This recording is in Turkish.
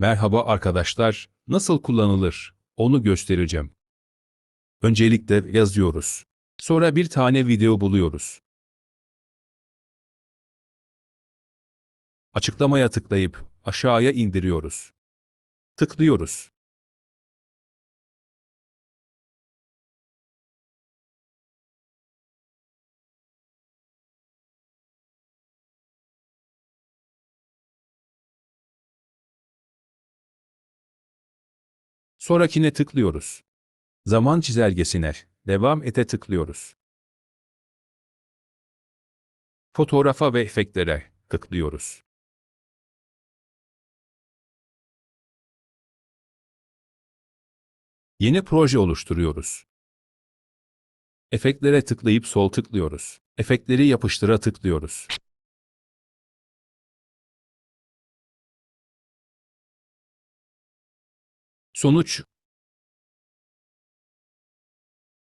Merhaba arkadaşlar, nasıl kullanılır? Onu göstereceğim. Öncelikle yazıyoruz. Sonra bir tane video buluyoruz. Açıklamaya tıklayıp aşağıya indiriyoruz. Tıklıyoruz. Sonrakine tıklıyoruz. Zaman çizelgesine devam ete tıklıyoruz. Fotoğrafa ve efektlere tıklıyoruz. Yeni proje oluşturuyoruz. Efektlere tıklayıp sol tıklıyoruz. Efektleri yapıştıra tıklıyoruz. Sonuç